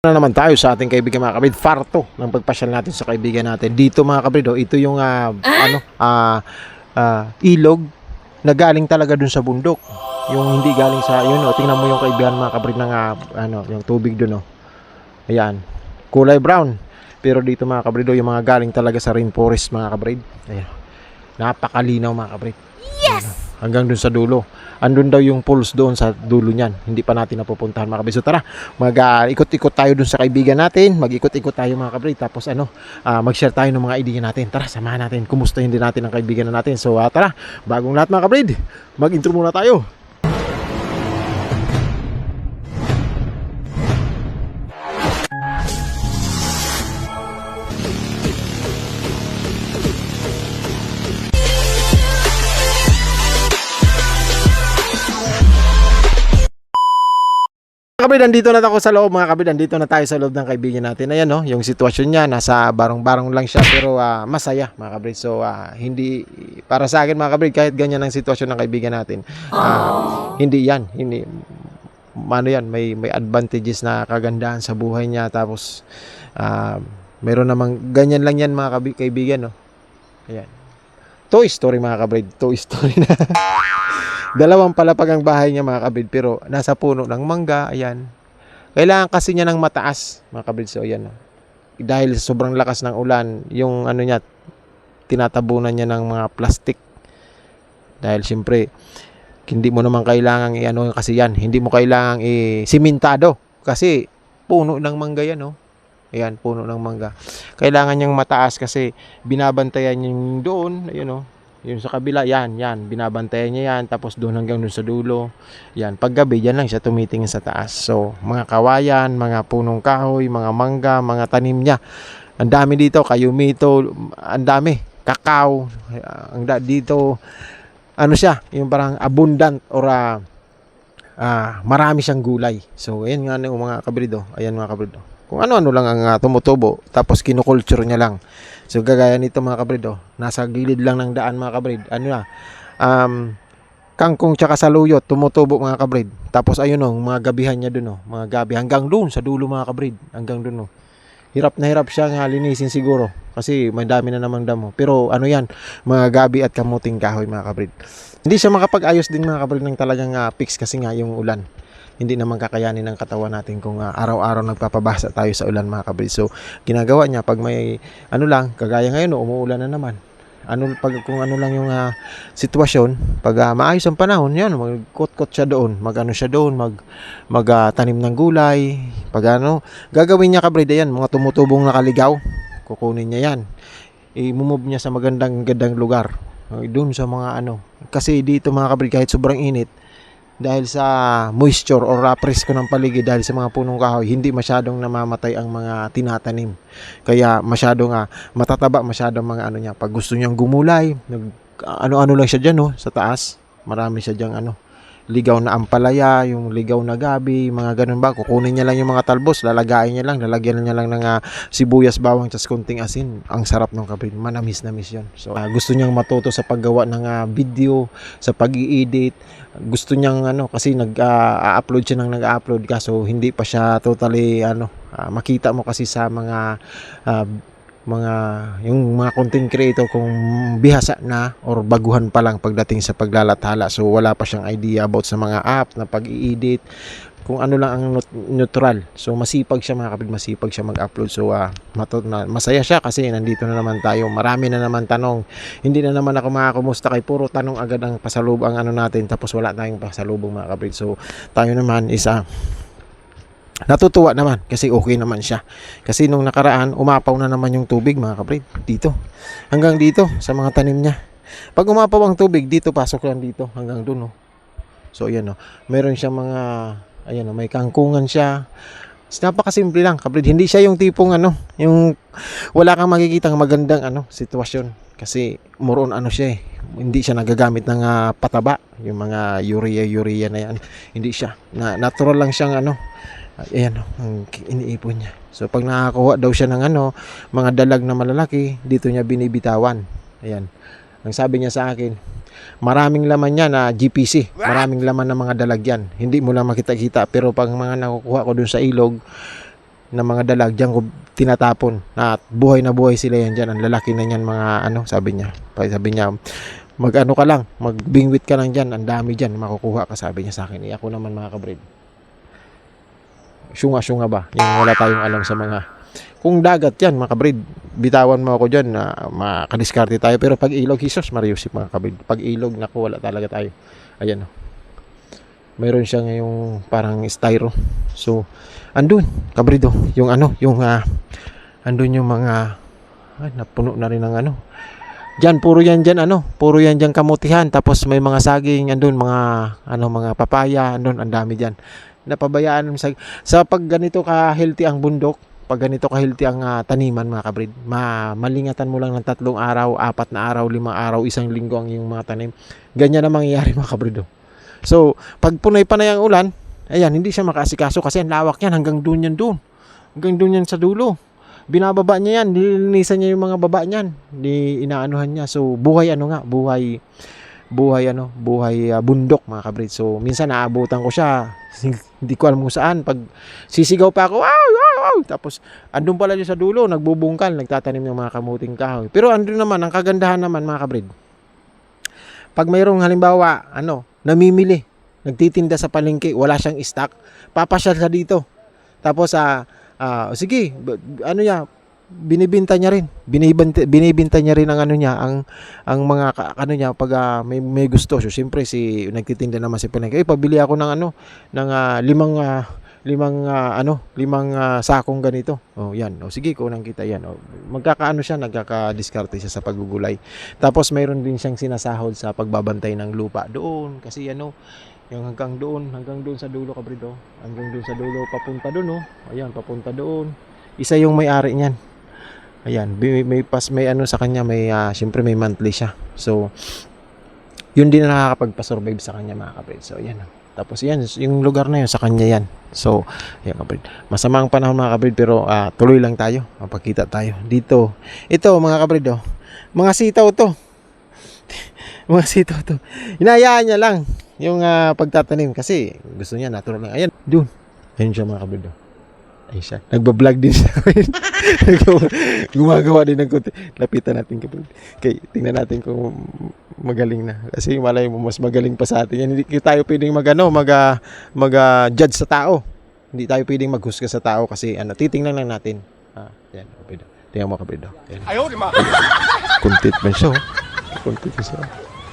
na naman tayo sa ating kaibigan mga kabrid farto ng pagpasyal natin sa kaibigan natin. Dito mga kabrid oh, ito yung ah, ano ah, ah, ilog na galing talaga dun sa bundok. Yung hindi galing sa yun oh, tingnan mo yung kaibigan mga kabrid ng ah, ano yung tubig dun oh. ayan. Kulay brown. Pero dito mga kabrid oh, yung mga galing talaga sa rainforest mga kabrid ayan. Napakalinaw mga kabrid yes hanggang dun sa dulo andun daw yung pools doon sa dulo niyan. Hindi pa natin napupuntahan mga kabrid. So tara, mag ah, ikot-ikot tayo dun sa kaibigan natin. Mag-ikot-ikot tayo mga kabrid. Tapos ano, ah, mag-share tayo ng mga idea natin. Tara, samahan natin. Kumustahin din natin ang kaibigan na natin. So ah, tara, bagong lahat mga kabrid. Mag-intro muna tayo. Mga kabrid, nandito na ako sa loob mga kabrid. Nandito na tayo sa loob ng kaibigan natin. Ayan no, yung sitwasyon niya, nasa barong-barong lang siya pero ah, masaya mga kabrid. So ah, hindi, para sa akin mga kabrid, kahit ganyan ang sitwasyon ng kaibigan natin, ah, hindi yan, hindi, ano yan, may, may advantages na kagandahan sa buhay niya. Tapos, ah, meron namang, ganyan lang yan mga kabi- kaibigan no. Ayan. Toy Story mga kabrid, Toy Story na. Dalawang palapag ang bahay niya mga kabrid pero nasa puno ng mangga, ayan. Kailangan kasi niya ng mataas mga kabrid. So ayan. Dahil sobrang lakas ng ulan, yung ano niya, tinatabunan niya ng mga plastic. Dahil siyempre, hindi mo naman kailangan i-ano kasi yan. Hindi mo kailangan i-simentado. Kasi puno ng mangga yan, oh. Ayan, puno ng mangga. Kailangan niyang mataas kasi binabantayan niya doon, ayun oh. Yun sa kabila, yan, yan. Binabantayan niya yan. Tapos doon hanggang doon sa dulo. Yan. Paggabi, yan lang siya tumitingin sa taas. So, mga kawayan, mga punong kahoy, mga mangga, mga tanim niya. Ang dami dito. Kayumito, ang dami. Kakao. ah, Ang da- dito, ano siya, yung parang abundant or ah, marami siyang gulay. So, ayan nga yung mga kabrido. Ayan mga kabrido. Kung ano-ano lang ang ah, tumutubo, tapos kinukulture niya lang. So gagaya nito mga kabrid oh, nasa gilid lang ng daan mga kabrid. Ano na? Um, kangkong tsaka saluyot tumutubo mga kabrid. Tapos ayun oh, mga gabihan niya dun oh, mga gabi hanggang doon sa dulo mga kabrid, hanggang doon oh. Hirap na hirap siya nga linisin siguro kasi may dami na namang damo. Pero ano yan, mga gabi at kamuting kahoy mga kabrid. Hindi siya makapag-ayos din mga kabrid ng talagang ah, fix kasi nga yung ulan hindi naman kakayanin ng katawan natin kung ah, araw-araw nagpapabasa tayo sa ulan mga kabrid. So, ginagawa niya pag may ano lang, kagaya ngayon, umuulan na naman. Ano pag kung ano lang yung ah, sitwasyon, pag ah, maayos ang panahon, yan, magkot-kot siya doon, magano siya doon, mag mag ah, tanim ng gulay, pag ano, gagawin niya kabrid yan, mga tumutubong nakaligaw, kukunin niya yan. I-move niya sa magandang gandang lugar. Doon sa mga ano, kasi dito mga kabrid kahit sobrang init, dahil sa moisture or uh, presko ng paligid dahil sa mga punong kahoy, hindi masyadong namamatay ang mga tinatanim. Kaya masyadong uh, matataba, masyadong mga ano niya. Pag gusto niyang gumulay, nag, ano-ano lang siya dyan, no, sa taas. Marami siya dyan, ano, ligaw na ampalaya, yung ligaw na gabi, mga ganun ba. Kukunin niya lang yung mga talbos, lalagayin niya lang, lalagyan niya lang ng ah, sibuyas, bawang, tas kunting asin. Ang sarap ng kabrid, manamis-namis yun. So, ah, gusto niyang matuto sa paggawa ng ah, video, sa pag edit gusto niyang ano kasi nag-upload siya nang nag-upload kaso hindi pa siya totally ano ah, makita mo kasi sa mga ah, mga yung mga content creator kung bihasa na or baguhan pa lang pagdating sa paglalathala. So wala pa siyang idea about sa mga apps na pag-i-edit kung ano lang ang neutral. So masipag siya mga kapatid masipag siya mag-upload. So ah, na, masaya siya kasi nandito na naman tayo. Marami na naman tanong. Hindi na naman ako makakumusta kay puro tanong agad ang pasalubong ano natin tapos wala tayong pasalubong mga kapatid. So tayo naman isa natutuwa naman kasi okay naman siya. Kasi nung nakaraan umapaw na naman yung tubig mga kapatid dito. Hanggang dito sa mga tanim niya. Pag umapaw ang tubig dito pasok lang dito hanggang doon oh. so ayan oh meron siya mga ayan oh, may kangkungan siya. Napakasimple lang kapatid hindi siya yung tipong ano yung wala kang makikitang magandang ano sitwasyon. Kasi moron ano siya eh. Hindi siya nagagamit ng ah, pataba. Yung mga urea urea na yan. Hindi siya. Na natural lang siyang ano ayan oh, ang iniipon niya. So pag nakakuha daw siya ng ano mga dalag na malalaki dito niya binibitawan. Ayan. Ang sabi niya sa akin maraming laman niya na GPC maraming laman ng mga dalag yan. Hindi mo lang makita-kita pero pag mga nakukuha ko dun sa ilog na mga dalag diyan ko tinatapon. At buhay na buhay sila yan diyan ang lalaki na niyan mga ano sabi niya. Sabi niya mag ano ka lang magbingwit ka lang diyan ang dami diyan makukuha ka sabi niya sa akin. Eh, ako naman mga kabrid syunga syunga ba? Yung wala tayong alam sa mga kung dagat yan mga kabrid bitawan mo ako dyan na makadiskarte tayo. Pero pag ilog Jesus Mariusip mga kabrid pag ilog naku wala talaga tayo. Ayan oh. mayroon siya ngayong parang styro. So andun kabrido yung ano yung ah, andun yung mga ay, napuno na rin ng ano. Diyan puro yan diyan ano puro yan diyan kamutihan. Tapos may mga saging andun mga ano mga papaya andun ang dami diyan napabayaan sa sa pag ganito ka healthy ang bundok pag ganito ka healthy ang ah, taniman mga kabrid ma malingatan mo lang ng tatlong araw apat na araw limang araw isang linggo ang iyong mga tanim. Ganyan ang mangyayari mga kabrid oh. so pag punay pa na yung ulan ayan hindi siya makaasikaso kasi ang lawak yan hanggang doon yan doon. Hanggang doon yan sa dulo. Binababa niya yan nilinisan niya yung mga baba niyan. Di inaanuhan niya. So buhay ano nga buhay buhay ano buhay ah, bundok mga kabrid so minsan naabutan ko siya. Hindi ko alam kung saan. Pag sisigaw pa ako wow wow wow. Tapos andun pala siya sa dulo nagbubungkal nagtatanim ng mga kamuting kahoy. Pero andun naman ang kagandahan naman mga kabrid pag mayroong halimbawa ano namimili nagtitinda sa palengke wala siyang stock papasyal siya dito. Tapos ah ah, sige ano niya binibinta niya rin. Binibinta, binibinta niya rin ang ano niya ang ang mga ano niya pag ah, may, may gusto. So siyempre si nagtitinda naman si palengke eh pabili ako ng ano ng ah, limang ah, limang ah, ano limang ah, sakong ganito. Oh yan. Oh sige kunang kita. Yan. Oh magkakaano siya nagkaka-diskarte siya sa paggugulay. Tapos mayroon din siyang sinasahod sa pagbabantay ng lupa. Doon kasi ano yung hanggang doon hanggang doon sa dulo kabrido hanggang doon sa dulo papunta doon oh. Ayan papunta doon. Isa yung may-ari niyan ayan may, may pas may ano sa kanya may ah, syempre may monthly siya. So yun din na nakakapagpa-survive sa kanya mga kabrid so ayan. Tapos yan yung lugar na yun sa kanya yan. So ayan kabrid masama ang panahon mga kabrid pero ah, tuloy lang tayo. Mapakita tayo. Dito. Ito mga kabrid oh. Mga sitaw to. Mga sitaw to. Hinayaan niya lang yung ah, pagtatanim kasi gusto niya natural lang ayan doon ayun siya mga kabrid oh. Ayun siya. Nagbablog din siya. Gumagawa din ng konti. Lapitan natin kapag. Okay, tingnan natin kung magaling na. Kasi malay mo, mas magaling pa sa atin. Yan, hindi tayo pwedeng mag, ano, mag, ah, mag ah, judge sa tao. Hindi tayo pwedeng maghusga sa tao kasi ano, titingnan lang natin. Ah, yan, kapido. Tingnan mo kapido. Yan. Ayaw, di ma. Content man siya. oh. Content siya.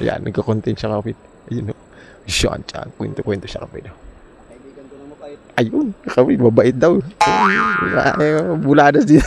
Yan, nagka-content siya kapit. Ayun, oh. Siya, siya. Kwento-kwento siya kapido. Ayun, kami mabait daw. Buladas din.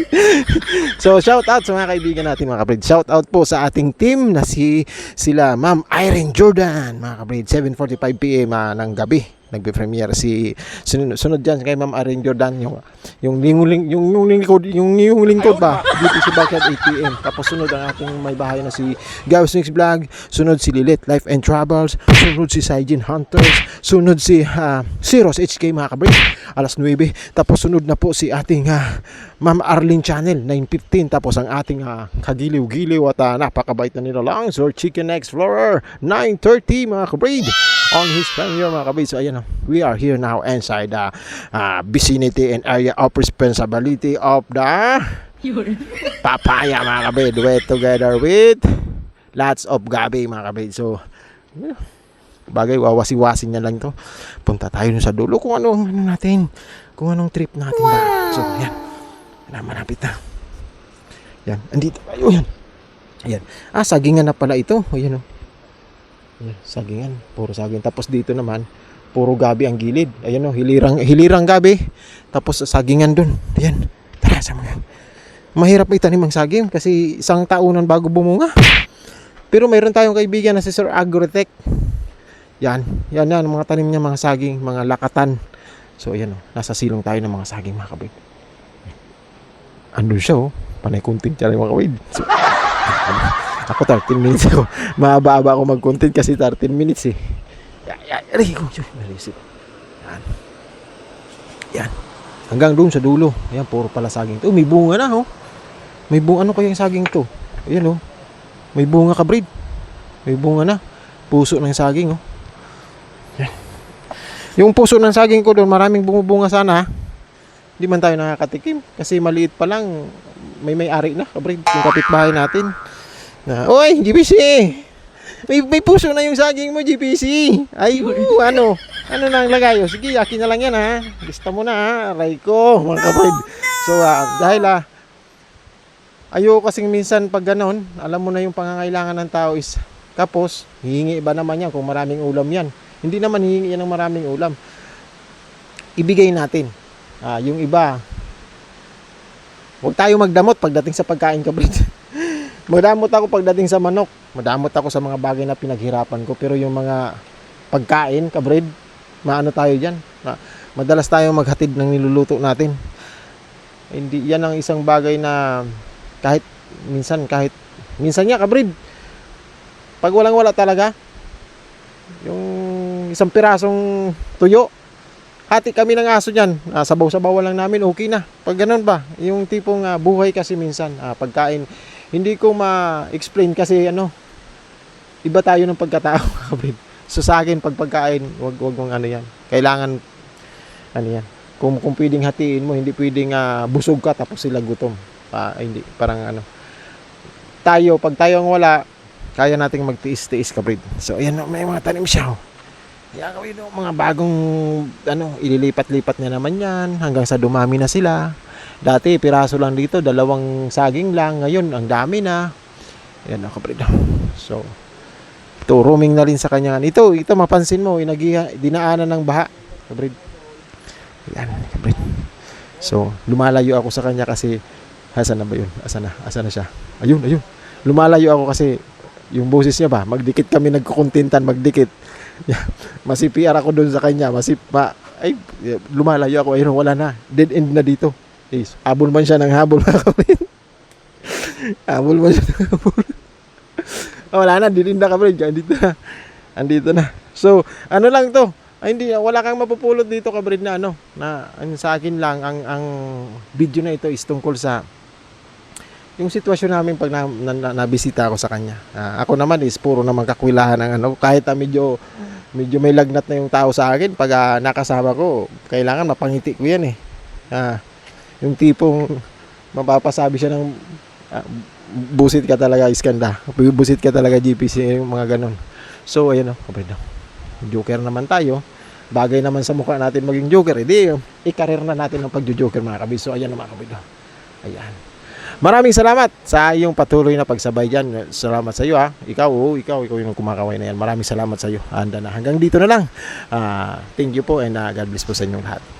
so, shout out sa mga kaibigan natin mga kapatid. Shout out po sa ating team na si sila Ma'am Irene Jordan, mga kapatid. 7:45 PM ah, ng gabi nagbe-premiere si sunod, sunod diyan kay Ma'am Irene Jordan yung yung linguling yung yung lingkod yung yung lingkod ba? Dito si Backyard 8 PM tapos sunod ang ating may bahay na si Gavs Mix Vlog. Sunod si Lilith Life and Travels sunod si Saijin Hunters. Sunod si ah, si Ross HK mga kabrit alas 9 tapos sunod na po si ating ah, Ma'am Arlene Channel 9.15 tapos ang ating ah, kagiliw-giliw at ah, napakabait na nila. Lang Sir Chicken Explorer 9.30 mga kabrit on his premiere mga kabrit so ayan oh, we are here now inside the ah, vicinity and area of responsibility of the papaya mga kabrit we're together with lots of gabi mga kabrit so yeah, bagay wawasi-wasin niya lang to. Punta tayo sa dulo. Kung ano ano natin kung anong trip natin ba. So yan na malapit na. Yan andito tayo yan Ayan. Ah, sagingan na pala ito. Ayan oh. Ayan, sagingan. Puro saging. Tapos dito naman, puro gabi ang gilid. Ayan oh, hilirang, hilirang gabi. Tapos sagingan dun. Ayan. Tara, sa mga. Mahirap itanim ang saging kasi isang taunan bago bumunga. Pero mayroon tayong kaibigan na si Sir Agrotech. Yan. Yan yan. Mga tanim niya, mga saging, mga lakatan. So, ayan oh. Nasa silong tayo ng mga saging, mga kabit. Andun siya oh. Panay kunting tiyan mga kabit. So, ako 13 minutes ako. Mahaba-haba ako mag-content kasi 13 minutes eh. Yan, yan, aray ko. Diyos, Malisip. Yan. Yan. Hanggang doon sa dulo. Ayan, puro pala saging to. May bunga na, oh. May bunga. Ano kaya yung saging to? Ayan, oh. May bunga ka, breed. May bunga na. Puso ng saging, oh. Yan. Yung puso ng saging ko doon, maraming bumubunga sana, ha. Hindi man tayo nakakatikim kasi maliit pa lang may may-ari na, kabrid, yung kapitbahay natin. Na, Oy, GPC! May, may puso na yung saging mo, GPC. Ay, oo, ano? Ano lang lagay? O, sige, akin na lang yan, ha? Lista mo na, ha? Aray ko, mga kapatid. So, ah, dahil, ah, ayoko kasing minsan pag ganon, alam mo na yung pangangailangan ng tao is kapos, hihingi ba naman yan kung maraming ulam yan? Hindi naman hihingi yan ng maraming ulam. Ibigay natin. Ah, yung iba, huwag tayo magdamot pagdating sa pagkain, kabrid. Madamot ako pagdating sa manok. Madamot ako sa mga bagay na pinaghirapan ko. Pero yung mga pagkain, kabrid, maano tayo dyan. Ma- Madalas tayo maghatid ng niluluto natin. Hindi, yan ang isang bagay na kahit minsan, kahit minsan nga, kabrid, pag walang wala talaga, yung isang pirasong tuyo, hati kami ng aso dyan. Ah, sabaw-sabaw lang namin, okay na. Pag ganun ba, yung tipong ah, buhay kasi minsan, ah, pagkain, hindi ko ma-explain kasi ano, iba tayo ng pagkatao, kabrid. So sa akin, pag pagkain, wag wag mong ano yan. Kailangan, ano yan. Kung, kung pwedeng hatiin mo, hindi pwedeng ah, busog ka tapos sila gutom. Ah, hindi, parang ano. Tayo, pag tayo ang wala, kaya nating magtiis-tiis, kabrid. So ayan, may mga tanim siya. Oh. Yan no, mga bagong ano, ililipat-lipat niya naman yan hanggang sa dumami na sila. Dati piraso lang dito, dalawang saging lang. Ngayon, ang dami na. Yan ako, kapatid. So, ito, roaming na rin sa kanya. Ito, ito, mapansin mo, inagiha, dinaanan ng baha. Kapatid. Yan, kapatid. So, lumalayo ako sa kanya kasi, asan na ba yun? Asan na? Asan na siya? Ayun, ayun. Lumalayo ako kasi, yung boses niya ba, magdikit kami nagkukuntintan, magdikit. Masipiar ako doon sa kanya, masip, ma, ay, lumalayo ako, ayun, wala na. Dead end na dito. Is, habol man siya ng habol mga kapatid. habol man siya ng habol. Ah, wala na, dirinda kapatid. Andito na. Andito na. So, ano lang to. Ay, hindi, wala kang mapupulot dito kapatid na ano. Na, ang sa akin lang, ang, ang video na ito is tungkol sa yung sitwasyon namin pag na, na, na, nabisita ako sa kanya. Ah, ako naman is puro naman kakwilahan ng ano. Kahit ah, medyo, medyo may lagnat na yung tao sa akin, pag ah, nakasama ko, kailangan mapangiti ko yan eh. Ah, yung tipong mapapasabi siya ng ah, busit ka talaga iskanda. Busit ka talaga GPC yung mga ganon so ayun o kapatid joker naman tayo. Bagay naman sa mukha natin maging joker. Edi ikarir na natin ang pagjo-joker mga kabis so ayan o mga kapatid ayan. Maraming salamat sa iyong patuloy na pagsabay dyan. Salamat sa iyo ha ikaw oh, ikaw ikaw yung kumakaway na yan. Maraming salamat sa iyo. Handa na. Hanggang dito na lang. Ah, thank you po and ah, God bless po sa inyong lahat